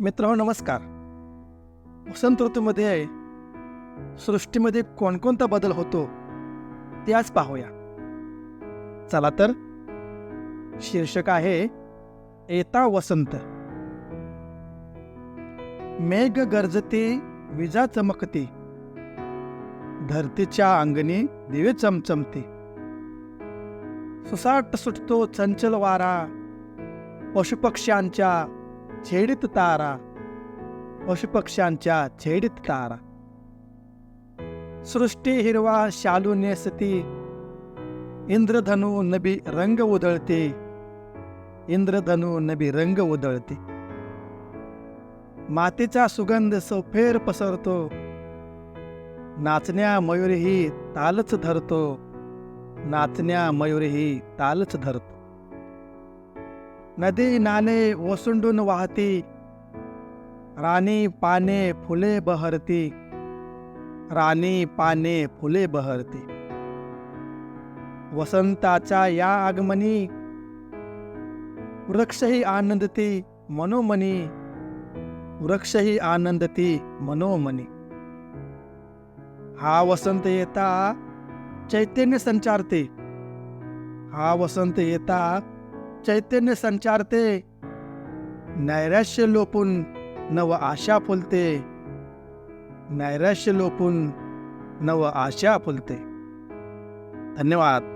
मित्रांनो नमस्कार. वसंत ऋतूमध्ये सृष्टीमध्ये कोणकोणता बदल होतो ते आज पाहूया. चला तर. शीर्षक आहे येता वसंत. मेघ गरजते विजा चमकते. धरतीच्या अंगणी दिवे चमचमते. सुसाट सुटतो चंचल वारा पशुपक्ष्यांच्या छेडीत तारा पशुपक्ष्यांच्या छेडीत तारा. सृष्टी हिरवा शालू नेसती इंद्रधनु नबी रंग उधळते इंद्रधनु नबी रंग उधळते. मातीचा सुगंध सफेर पसरतो नाचण्या मयुरीही तालच धरतो नाचण्या मयुरीही तालच धरतो. नदी नाले ओसंडून वाहती राणी पाने फुले बहरती राणी पाने फुले बहरती. वसंताच्या या आगमनी वृक्षही आनंदती मनोमनी वृक्षही आनंदती मनोमनी. हा वसंत येता चैतन्य संचारते हा वसंत येता चैतन्य संचारते नैराश्य लोपून नव आशा फुलते. नैराश्य लोपून नव आशा फुलते. धन्यवाद.